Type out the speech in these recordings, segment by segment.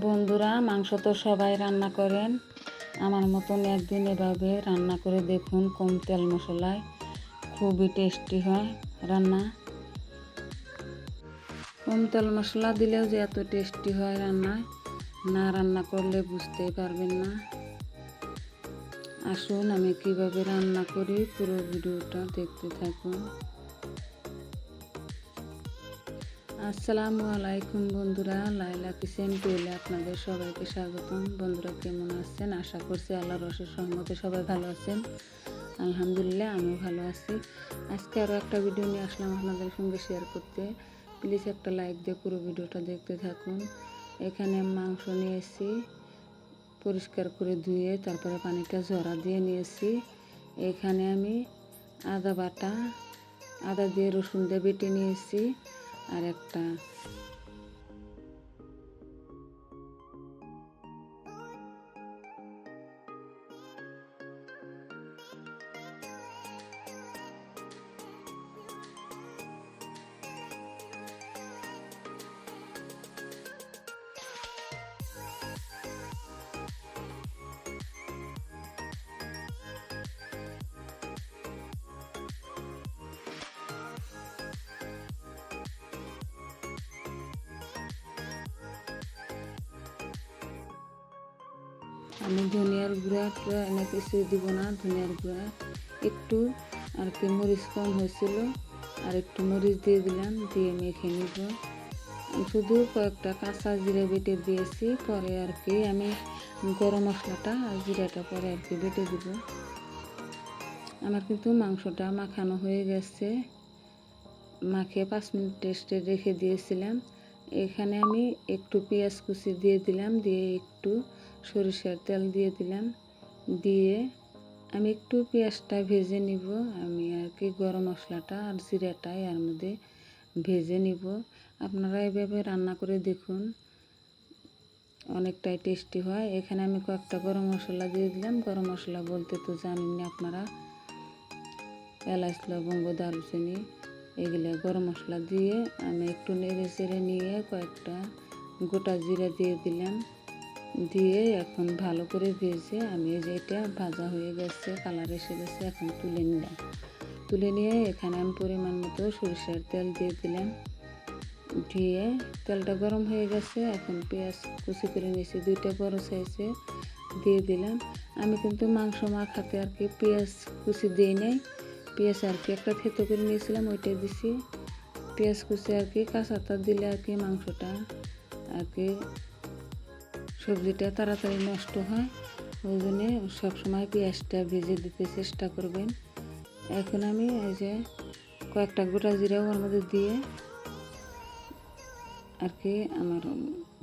বন্ধুরা, মাংস তো সবাই রান্না করেন। আমার মতন একদিন এভাবে রান্না করে দেখুন কম তেল মশলায় খুবই টেস্টি হয় রান্না। কম তেল মশলা দিলেও যে এত টেস্টি হয় রান্নায়, না রান্না করলে বুঝতেই পারবেন না। আসুন আমি কীভাবে রান্না করি পুরো ভিডিওটা দেখতে থাকুন। আসসালামু আলাইকুম বন্ধুরা, লাইলা কিচেন টুয়েলে আপনাদের সবাইকে স্বাগতম। বন্ধুরা কেমন আছেন? আশা করছি আল্লাহ রসের সহমতে সবাই ভালো আছেন। আলহামদুলিল্লাহ, আমিও ভালো আছি। আজকে আরও একটা ভিডিও নিয়ে আসলাম আপনাদের সঙ্গে শেয়ার করতে। প্লিজ একটা লাইক দিয়ে পুরো ভিডিওটা দেখতে থাকুন। এখানে মাংস নিয়েছি, পরিষ্কার করে ধুয়ে তারপরে পানিটা ঝরা দিয়ে নিয়েছি। এখানে আমি আদা বাটা, আদা দিয়ে রসুন দিয়ে বেটে নিয়েছি। আর একটা আমি ধনিয়ার গুঁড়া টুড়া এনে কিছু দিব না ধনিয়ার গুঁড়া। একটু আর কি মরিচ কম হয়েছিল আর একটু মরিচ দিয়ে দিলাম, দিয়ে মেখে নিব শুধু কয়েকটা কাঁচা জিরে বেটে দিয়েছি, পরে আর কি আমি গরম মশলাটা আর জিরাটা পরে আর কি বেটে দিব। আমার কিন্তু মাংসটা মাখানো হয়ে গেছে। মাখিয়ে পাঁচ মিনিট টেস্টে রেখে দিয়েছিলাম। এখানে আমি একটু পেঁয়াজ কুচি দিয়ে দিলাম, দিয়ে একটু সরিষার তেল দিয়ে দিলাম। দিয়ে আমি একটু পেঁয়াজটা ভেজে নিব। আমি আর কি গরম মশলাটা আর জিরাটা এর মধ্যে ভেজে নিব। আপনারা এভাবে রান্না করে দেখুন, অনেকটাই টেস্টি হয়। এখানে আমি কয়েকটা গরম মশলা দিয়ে দিলাম। গরম মশলা বলতে তো জানেন আপনারা, এলাচ, লবঙ্গ, দারুচিনি, এগুলো গরম মশলা দিয়ে আমি একটু নেড়ে চেড়ে নিয়ে কয়েকটা গোটা জিরা দিয়ে দিলাম। দিয়ে এখন ভালো করে ভেজে আমি যে এটা ভাজা হয়ে গেছে, কালার এসে গেছে, এখন তুলে নিলাম। তুলে নিয়ে এখানে আমি পরিমাণ মতো সরিষার তেল দিয়ে দিলাম। দিয়ে তেলটা গরম হয়ে গেছে, এখন পেঁয়াজ কুচি করে নিয়েছি, দুইটা বড় সাইজে দিয়ে দিলাম। আমি কিন্তু মাংস মাখাতে আর কি পেঁয়াজ কুচি দিই নাই, পেঁয়াজ আর কি একটা থেতো করে নিয়েছিলাম ওইটা দিছি। পেঁয়াজ কুচি আর কি কাঁচাটা দিলে আর কি মাংসটা আর কি সবজিটা তাড়াতাড়ি নষ্ট হয়, ওই জন্যে সবসময় পেঁয়াজটা ভেজে দিতে চেষ্টা করবেন। এখন আমি এই যে কয়েকটা গোটা জিরাও ওর মধ্যে দিয়ে আর কি আমার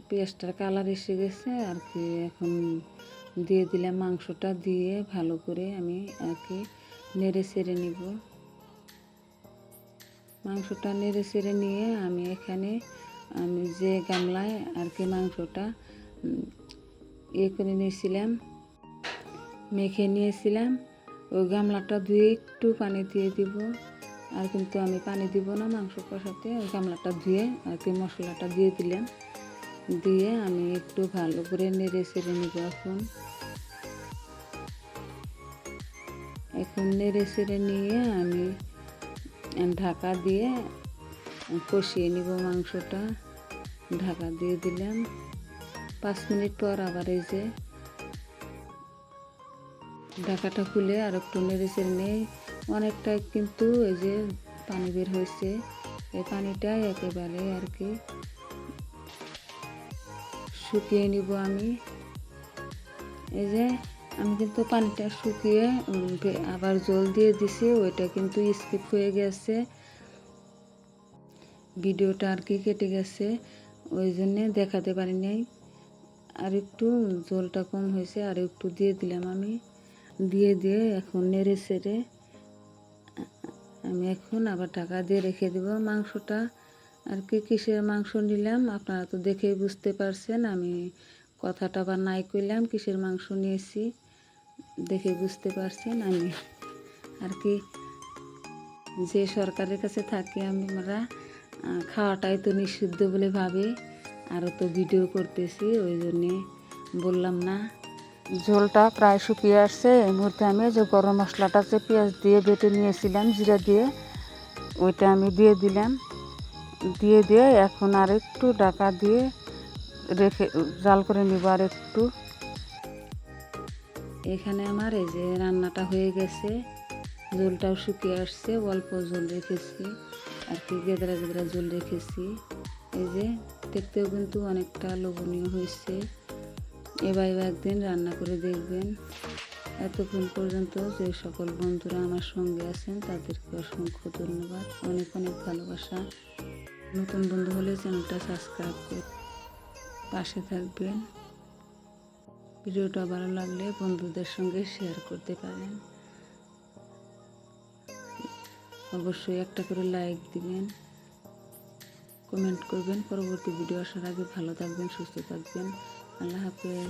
পেঁয়াজটার কালার এসে গেছে, আর কি এখন দিয়ে দিলাম মাংসটা দিয়ে ভালো করে আমি আর কি নেড়ে সেড়ে নিব। মাংসটা নেড়ে সেড়ে নিয়ে আমি এখানে আমি যে গামলায় আর কি মাংসটা ইয়ে করে নিয়েছিলাম, মেখে নিয়েছিলাম। ওই গামলাটা ধুয়ে একটু পানি দিয়ে দিব। আর কিন্তু আমি পানি দিব না মাংস কষাতে। ওই গামলাটা ধুয়ে আর কি মশলাটা দিয়ে দিলাম। দিয়ে আমি একটু ভালো করে নেড়ে সেড়ে নিব এখন। এখন নেড়ে সেড়ে নিয়ে আমি ঢাকা দিয়ে কষিয়ে নিব মাংসটা। ঢাকা দিয়ে দিলাম। পাঁচ মিনিট পর আবার এই যে ঢাকাটা খুলে আর একটু নেড়ে চেড়ে নেই অনেকটাই কিন্তু এই যে পানি বের হয়েছে। এই পানিটাই একেবারে আর কি শুকিয়ে নিব আমি। এই যে আমি কিন্তু পানিটা শুকিয়ে আবার জল দিয়ে দিছি, ওইটা কিন্তু স্কিপ হয়ে গেছে। ভিডিওটা আর কি কেটে গেছে, ওই জন্যে দেখাতে পারি নাই। আর একটু জলটা কম হয়েছে, আর একটু দিয়ে দিলাম আমি। দিয়ে দিয়ে এখন নেড়ে সেড়ে আমি এখন আবার টাকা দিয়ে রেখে দেব মাংসটা। আর কি কিসের মাংস নিলাম আপনারা তো দেখেই বুঝতে পারছেন, আমি কথাটা আবার নাই করলাম কিসের মাংস নিয়েছি দেখে বুঝতে পারছেন আমি। আর কি, যে সরকারের কাছে থাকি আমরা খাওয়াটাই তো নিষিদ্ধ বলে ভাবি। আরও তো ভিডিও করতেছি ওই জন্যে বললাম না। ঝোলটা প্রায় শুকিয়ে আসছে এই মুহূর্তে আমি যে গরম মশলাটা যে পেঁয়াজ দিয়ে বেটে নিয়েছিলাম জিরা দিয়ে ওইটা আমি দিয়ে দিলাম। দিয়ে দিয়ে এখন আর একটু ডাকা দিয়ে রেখে জাল করে নিব আর একটু। এখানে আমার এই যে রান্নাটা হয়ে গেছে ঝোলটাও শুকিয়ে আসছে অল্প ঝোল রেখেছি আর কি গেদরা গেদরা ঝোল রেখেছি। এই যে দেখতেও কিন্তু অনেকটা লোভনীয় হয়েছে। এবার এবার একদিন রান্না করে দেখবেন। এতক্ষণ পর্যন্ত যে সকল বন্ধুরা আমার সঙ্গে আছেন, তাদেরকে অসংখ্য ধন্যবাদ। অনেক অনেক ভালোবাসা। নতুন বন্ধু হলে চ্যানেলটা সাবস্ক্রাইব করে পাশে থাকবেন। ভিডিওটা ভালো লাগলে বন্ধুদের সঙ্গে শেয়ার করতে পারেন। অবশ্যই একটা করে লাইক দিবেন। কমেন্ট করবেন। পরবর্তী ভিডিও আসার আগে ভালো থাকবেন সুস্থ থাকবেন। আল্লাহ হাফেজ।